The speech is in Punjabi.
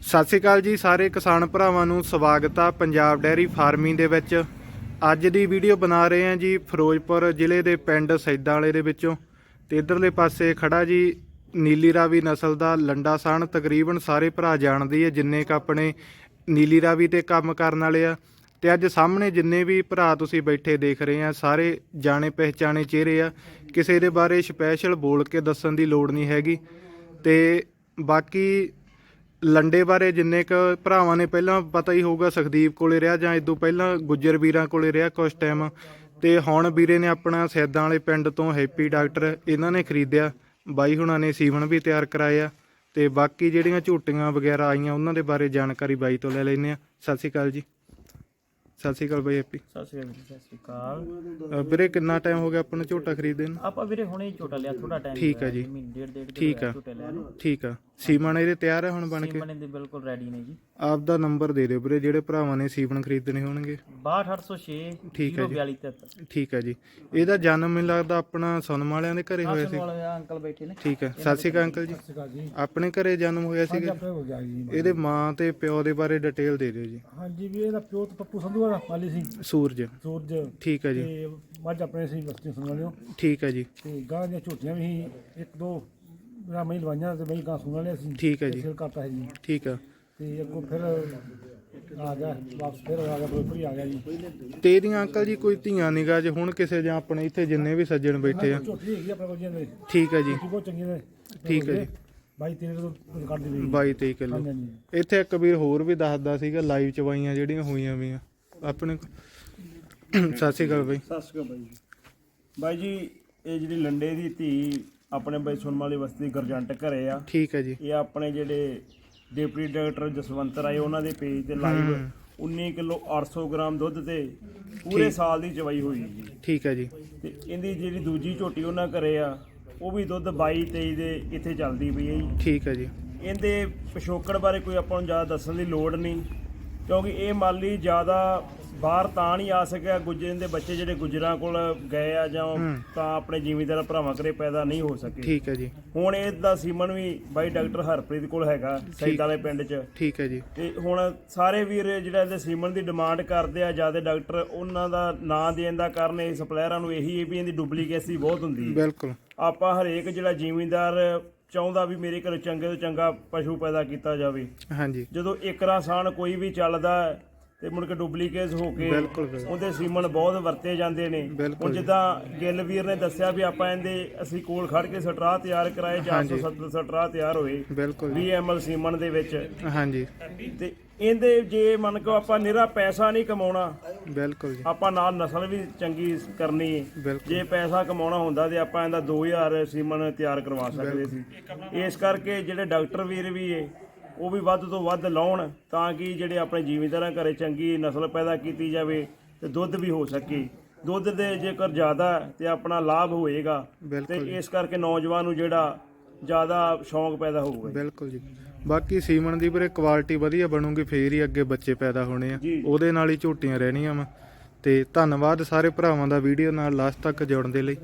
ਸਤਿ ਸ਼੍ਰੀ ਅਕਾਲ ਜੀ ਸਾਰੇ ਕਿਸਾਨ ਭਰਾਵਾਂ ਨੂੰ ਸਵਾਗਤ ਆ ਪੰਜਾਬ ਡੈਰੀ ਫਾਰਮਿੰਗ ਦੇ ਵਿੱਚ। ਅੱਜ ਦੀ ਵੀਡੀਓ ਬਣਾ ਰਹੇ ਹਾਂ ਜੀ ਫਿਰੋਜ਼ਪੁਰ ਜ਼ਿਲ੍ਹੇ ਦੇ ਪਿੰਡ ਸੈਦਾਂ ਵਾਲੇ ਦੇ ਵਿੱਚੋਂ ਤੇ ਇਧਰਲੇ ਪਾਸੇ ਖੜਾ ਜੀ ਨੀਲੀ ਰਾਵੀ ਨਸਲ ਦਾ ਲੰਡਾ ਸਾਣ ਤਕਰੀਬਨ ਸਾਰੇ ਭਰਾ ਜਾਣਦੇ ਆ, ਜਿੰਨੇ ਕ ਆਪਣੇ ਨੀਲੀ ਰਾਵੀ ਤੇ ਕੰਮ ਕਰਨ ਵਾਲੇ ਆ। ਤੇ ਅੱਜ ਸਾਹਮਣੇ ਜਿੰਨੇ ਵੀ ਭਰਾ ਤੁਸੀਂ ਬੈਠੇ ਦੇਖ ਰਹੇ ਆ, ਸਾਰੇ ਜਾਣੇ ਪਹਿਚਾਣੇ ਚਿਹਰੇ ਆ। ਕਿਸੇ ਦੇ ਬਾਰੇ ਸਪੈਸ਼ਲ ਬੋਲ ਕੇ ਦੱਸਣ ਦੀ ਲੋੜ ਨਹੀਂ ਹੈਗੀ। ਤੇ ਬਾਕੀ ਲੰਡੇ ਬਾਰੇ ਜਿੰਨੇ ਕ ਭਰਾਵਾਂ ਨੇ ਪਹਿਲਾਂ ਪਤਾ ਹੀ ਹੋਊਗਾ ਸੁਖਦੀਪ ਕੋਲੇ ਰਿਹਾ ਜਾਂ ਇਦੋਂ ਪਹਿਲਾਂ ਗੁੱਜਰ ਵੀਰਾਂ ਕੋਲੇ ਰਿਹਾ ਕੁਝ ਟਾਈਮ ਤੇ ਹੁਣ ਵੀਰੇ ਨੇ ਆਪਣਾ ਸੈਦਾਂ ਵਾਲੇ ਪਿੰਡ ਤੋਂ ਹੈਪੀ ਡਾਕਟਰ ਇਹਨਾਂ ਨੇ ਖਰੀਦਿਆ ਬਾਈ ਹੁਣਾਂ ਨੇ ਸੀਵਨ ਵੀ ਤਿਆਰ ਕਰਾਇਆ ਤੇ ਬਾਕੀ ਜਿਹੜੀਆਂ ਝੂਟੀਆਂ ਵਗੈਰਾ ਆਈਆਂ ਉਹਨਾਂ ਦੇ ਬਾਰੇ ਜਾਣਕਾਰੀ ਬਾਈ ਤੋਂ ਲੈ ਲੈਨੇ ਆ ਸਤਿ ਸ਼੍ਰੀ ਅਕਾਲ ਜੀ। ਸਤਿ ਸ਼੍ਰੀ ਅਕਾਲ ਬਾਈ ਹੈਪੀ ਸਤਿ ਸ਼੍ਰੀ ਅਕਾਲ ਜੀ, ਸਤਿ ਸ਼੍ਰੀ ਅਕਾਲ। ਅ, ਵੀਰੇ ਕਿੰਨਾ ਟਾਈਮ ਹੋ ਗਿਆ ਆਪਾਂ ਨੂੰ ਝੋਟਾ ਖਰੀਦਦੇ ਨੂੰ? ਆਪਾਂ ਵੀਰੇ ਹੁਣੇ ਹੀ ਝੋਟਾ ਲਿਆ ਥੋੜਾ ਟਾਈਮ ਠੀਕ ਹੈ ਜੀ। ਮਹੀਨੇ ਡੇਢ ਡੇਢ ਕੁ ਠੀਕ ਹੋਇਆ ਆ। ਝੋਟੇ ਲਿਆ ਨੂੰ ਠੀਕ ਆ। ਸੀਮਨ ਇਹਦੇ ਤਿਆਰ ਹੈ ਹੁਣ ਬਣ ਕੇ? ਸੀਮਨ ਦੇ ਬਿਲਕੁਲ ਰੈਡੀ ਨੇ ਜੀ। ਆਪ ਦਾ ਨੰਬਰ ਦੇ ਦਿਓ ਵੀਰੇ ਜਿਹੜੇ ਭਰਾਵਾਂ ਨੇ ਸੀਵਨ ਖਰੀਦਣੇ ਹੋਣਗੇ। 62806 ਠੀਕ ਹੈ ਜੀ। 04273 ਠੀਕ ਹੈ ਜੀ। ਇਹਦਾ ਜਨਮ ਮੈਨੂੰ ਲੱਗਦਾ ਆਪਣਾ ਸੁਨਮ ਵਾਲਿਆਂ ਦੇ ਘਰੇ ਹੋਇਆ ਸੀ? ਵਾਲੇ ਅੰਕਲ ਬੈਠੇ ਨੇ। ਠੀਕ ਹੈ। ਸਤਿ ਸ਼੍ਰੀ ਅਕਾਲ ਅੰਕਲ ਜੀ। ਆਪਣੇ ਘਰੇ ਜਨਮ ਹੋਇਆ ਜੀ। ਇਹਦੇ ਮਾਂ ਤੇ ਪਿਓ ਦੇ ਬਾਰੇ ਡਿਟੇਲ ਦੇ ਦਿਓ ਜੀ। ਹਾਂਜੀ ਵੀ ਇਹਦਾ ਪਿਓ ਤਾਂ ਪੱਪੂ ਸੰਧੂ ਵਾਲਾ ਪਾਲੀ ਸੀ। ਸੂਰਜ। ਸੂਰਜ। ਠੀਕ ਹੈ ਜੀ। ਤੇ ਮੱਝ ਆਪਣੇ ਸੀ ਬਸਤੀ ਸੁਣ ਲਿਓ। ਠੀਕ ਹੈ ਜੀ। ਤੇ ਗਾਂ ਦੀਆਂ ਝੋਟੀਆਂ ਵੀ ਸੀ। ਇੱਕ ਦੋ। ਮੇਰਾ ਮੈਂ ਲਵਾਈਆਂ ਤੇ ਮੈਂ ਗਾਂ ਸੁਣ ਲਿਆ ਸੀ। ਠੀਕ ਹੈ ਜੀ। ਸੇਲ ਕਰਤਾ ਹੈ ਜੀ। ਠੀਕ ਆ। ਤੇ ਅੱਗੋਂ ਫਿਰ ਆ ਗਿਆ ਵਾਪਸ ਫਿਰ ਆ ਗਿਆ ਬਰੋਪਰੀ ਆ ਗਿਆ ਜੀ। ਤੇ ਇਹਦੀਆਂ ਅੰਕਲ ਜੀ ਕੋਈ ਧੀਆਂ ਨਿਗਾਹ 'ਚ ਹੁਣ ਕਿਸੇ ਜਾਂ ਆਪਣੇ ਇੱਥੇ ਜਿੰਨੇ ਵੀ ਸੱਜਣ ਬੈਠੇ ਆ। ਝੋਟੀ ਹੈਗੀ ਆਪਣੇ ਕੋਲ ਜੀ ਇਹਦੇ ਠੀਕ ਹੈ ਜੀ। ਝੋਟੀ ਬਹੁਤ ਚੰਗੀ ਨੇ। ਠੀਕ ਹੈ ਜੀ। ਬਾਈ ਤੇਰੇ ਤੋਂ ਕੁਝ ਕੱਢ ਦੇ 22 23 ਕਿਲੋ। ਹਾਂਜੀ ਹਾਂਜੀ। ਇੱਥੇ ਇੱਕ ਵੀਰ ਹੋਰ ਵੀ ਦੱਸਦਾ ਸੀਗਾ ਲਾਈਵ ਚਵਾਈਆਂ ਜਿਹੜੀਆਂ ਹੋਈਆਂ ਵੀਆਂ ਆਪਣੇ ਕੋਲ- ਸਤਿ ਸ਼੍ਰੀ ਅਕਾਲ ਬਾਈ। ਸਤਿ ਸ਼੍ਰੀ ਅਕਾਲ ਬਾਈ ਜੀ। ਬਾਈ ਜੀ ਇਹ ਜਿਹੜੀ ਲੰਡੇ ਦੀ ਧੀ ਆਪਣੇ ਬਾਈ ਸੁਨਮ ਵਾਲੀ ਬਸਤੀ ਗਰਜੰਟ ਘਰੇ ਆ। ਠੀਕ ਹੈ ਜੀ। ਇਹ ਆਪਣੇ ਜਿਹੜੇ ਡਿਪਟੀ ਡਾਕਟਰ ਜਸਵੰਤ ਰਾਏ ਉਹਨਾਂ ਦੇ ਪੇਜ ਤੇ ਲਾਈਵ 19 ਕਿਲੋ 800 ਗ੍ਰਾਮ ਦੁੱਧ ਤੇ ਪੂਰੇ ਸਾਲ ਦੀ ਚਵਾਈ ਹੋਈ ਜੀ। ਠੀਕ ਹੈ ਜੀ। ਤੇ ਇਹਦੀ ਜਿਹੜੀ ਦੂਜੀ ਝੋਟੀ ਉਹਨਾਂ ਘਰੇ ਆ ਉਹ ਵੀ ਦੁੱਧ 22 23 ਦੇ ਇੱਥੇ ਚੱਲਦੀ ਪਈ ਹੈ ਜੀ। ਠੀਕ ਹੈ ਜੀ। ਇਹਦੇ ਪਿਛੋਕੜ ਬਾਰੇ ਕੋਈ ਆਪਾਂ ਨੂੰ ਜ਼ਿਆਦਾ ਦੱਸਣ ਦੀ ਲੋੜ ਨਹੀਂ ਕਿਉਂਕਿ ਇਹ ਮਾਲੀ ਜ਼ਿਆਦਾ ਬਾਹਰ ਤਾਂ ਨਹੀਂ ਆ ਸਕਿਆ। ਗੁੱਜਰ ਦੇ ਬੱਚੇ ਜਿਹੜੇ ਗੁੱਜਰਾਂ ਕੋਲ ਗਏ ਆ ਜਾਂ ਤਾਂ ਆਪਣੇ ਜ਼ਿਮੀਂਦਾਰ ਭਰਾਵਾਂ ਘਰੇ ਪੈਦਾ ਨਹੀਂ ਹੋ ਸਕੇ। ਠੀਕ ਹੈ ਜੀ। ਹੁਣ ਇਹ ਦਾ ਸੀਮਨ ਵੀ ਬਾਈ ਡਾਕਟਰ ਹਰਪ੍ਰੀਤ ਕੋਲ ਹੈਗਾ ਸੈਦ ਵਾਲੇ ਪਿੰਡ 'ਚ। ਠੀਕ ਹੈ ਜੀ। ਤੇ ਹੁਣ ਸਾਰੇ ਵੀਰ ਜਿਹੜਾ ਇਹਦੇ ਸੀਮਨ ਦੀ ਡਿਮਾਂਡ ਕਰਦੇ ਆ ਜ਼ਿਆਦਾ ਡਾਕਟਰ ਉਹਨਾਂ ਦਾ ਨਾਂ ਦੇਣ ਦਾ ਕਾਰਨ ਇਹ ਸਪਲਾਇਰਾਂ ਨੂੰ ਇਹੀ ਹੈ ਵੀ ਇਹਦੀ ਡੁਪਲੀਕੇਸੀ ਬਹੁਤ ਹੁੰਦੀ ਹੈ। ਬਿਲਕੁਲ। ਆਪਾਂ ਹਰੇਕ ਜਿਹੜਾ ਜ਼ਿਮੀਂਦਾਰ ਚਾਹੁੰਦਾ ਵੀ ਮੇਰੇ ਘਰ ਚੰਗੇ ਤੋਂ ਚੰਗਾ ਪਸ਼ੂ ਪੈਦਾ ਕੀਤਾ ਜਾਵੇ। ਹਾਂਜੀ। ਜਦੋਂ ਇਕਰਾ ਸਾਨ ਕੋਈ ਵੀ ਚੱਲਦਾ ਹੈ, ਤੇ ਮੁੜ ਕੇ ਡੁਪਲੀਕੇਟ ਹੋ ਕੇ। ਉਹਦੇ ਸੀਮਨ ਬਹੁਤ ਵਰਤੇ ਜਾਂਦੇ ਨੇ। ਹੁਣ ਜਿੱਦਾਂ ਗਿੱਲ ਵੀਰ ਨੇ ਦੱਸਿਆ ਵੀ ਆਪਾਂ ਇਹਦੇ ਅਸੀਂ ਕੋਲ ਖੜ ਕੇ ਸਟਰਾ ਤਿਆਰ ਕਰਾਏ 470 ਸਟਰਾ ਤਿਆਰ ਹੋਏ। ਬਿਲਕੁਲ। 20 ਐਮਐਲ ਸੀਮਨ ਦੇ ਵਿੱਚ। ਹਾਂਜੀ। ਤੇ ਇਹਦੇ ਜੇ ਮੰਨ ਕੇ ਆਪਾਂ ਨਿਰਾ ਪੈਸਾ ਨਹੀਂ ਕਮਾਉਣਾ ਬਿਲਕੁਲ ਜੀ। ਆਪਾਂ ਨਾਲ ਨਸਲ ਵੀ ਚੰਗੀ ਕਰਨੀ। ਹੈ ਜੇ ਪੈਸਾ ਕਮਾਉਣਾ ਹੁੰਦਾ ਤੇ ਆਪਾਂ ਇਹਦਾ 2000 ਸੀਮਨ ਤਿਆਰ ਕਰਵਾ ਸਕਦੇ ਸੀ। ਇਸ ਕਰਕੇ ਜਿਹੜੇ ਡਾਕਟਰ ਵੀਰ ਵੀ ਏ ਉਹ ਵੀ ਵੱਧ ਤੋਂ ਵੱਧ ਲਾਉਣ ਤਾਂ ਕਿ ਜਿਹੜੇ ਆਪਣੇ ਜ਼ਿਮੀਂਦਾਰਾਂ ਘਰੇ ਚੰਗੀ ਨਸਲ ਪੈਦਾ ਕੀਤੀ ਜਾਵੇ ਤੇ ਦੁੱਧ ਵੀ ਹੋ ਸਕੇ। ਦੁੱਧ ਦੇ ਜੇਕਰ ਜ਼ਿਆਦਾ ਤੇ ਆਪਣਾ ਲਾਭ ਹੋਏਗਾ ਤੇ ਇਸ ਕਰਕੇ ਨੌਜਵਾਨ ਨੂੰ ਜਿਹੜਾ ਜ਼ਿਆਦਾ ਸ਼ੌਂਕ ਪੈਦਾ ਹੋਊਗਾ ਬਿਲਕੁਲ ਜੀ। ਬਾਕੀ ਸੀਮਨ ਦੀ ਵੀਰੇ ਕੁਆਲਿਟੀ ਵਧੀਆ ਬਣੂਗੀ ਫੇਰ ਹੀ ਅੱਗੇ ਬੱਚੇ ਪੈਦਾ ਹੋਣੇ ਆ। ਉਹਦੇ ਨਾਲ ਹੀ ਝੋਟੀਆਂ ਰਹਿਣੀਆਂ ਵਾ। ਤੇ ਧੰਨਵਾਦ ਸਾਰੇ ਭਰਾਵਾਂ ਦਾ ਵੀਡੀਓ ਨਾਲ ਲਾਸਟ ਤੱਕ ਜੁੜਨ ਦੇ ਲਈ।